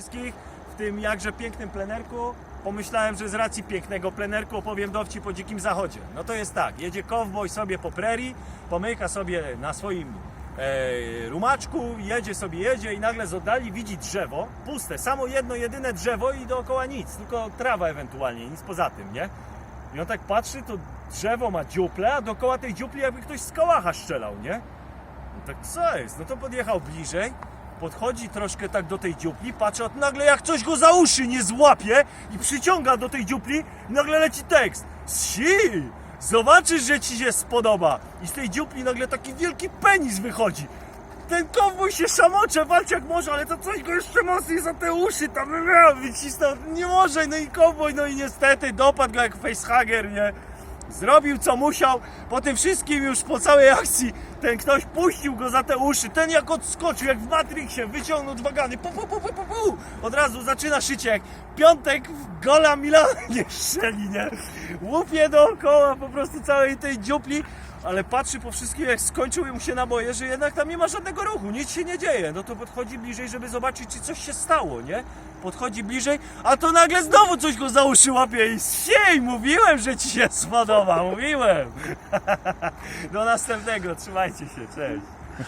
wszystkich w tym jakże pięknym plenerku. Pomyślałem, że z racji pięknego plenerku opowiem dowcip po dzikim zachodzie. No to jest tak, jedzie kowboj sobie po prerii, pomyka sobie na swoim e, rumaczku, jedzie sobie, jedzie i nagle z oddali widzi drzewo, puste, samo jedno, jedyne drzewo i dookoła nic, tylko trawa ewentualnie, nic poza tym, nie? I on tak patrzy, to drzewo ma dziuplę, a dookoła tej dziupli jakby ktoś z kołacha strzelał, nie? No tak co jest? No to podjechał bliżej, podchodzi troszkę tak do tej dziupli, patrzy, a nagle jak coś go za uszy nie złapie i przyciąga do tej dziupli, nagle leci tekst. Si! Zobaczysz, że ci się spodoba. I z tej dziupli nagle taki wielki penis wychodzi. Ten kowbój się szamocze, walczy jak może, ale to coś go jeszcze mocniej za te uszy tam wycisnął. Nie może, no i kowboj, no i niestety dopadł go jak facehager, nie? Zrobił co musiał, po tym wszystkim już po całej akcji ten ktoś puścił go za te uszy, ten jak odskoczył, jak w Matrixie, wyciągnął dwa gany, pu, pu, pu, pu, pu, pu. od razu zaczyna szycie, jak piątek w gola Milana nie strzeli, nie? Łupie dookoła po prostu całej tej dziupli, ale patrzy po wszystkim jak skończył mu się naboje, że jednak tam nie ma żadnego ruchu, nic się nie dzieje, no to podchodzi bliżej, żeby zobaczyć czy coś się stało, nie? Podchodzi bliżej, a to nagle znowu coś go za uszy łapie i siej, mówiłem, że ci się spodoba, mówiłem. Do następnego, trzymajcie się, cześć.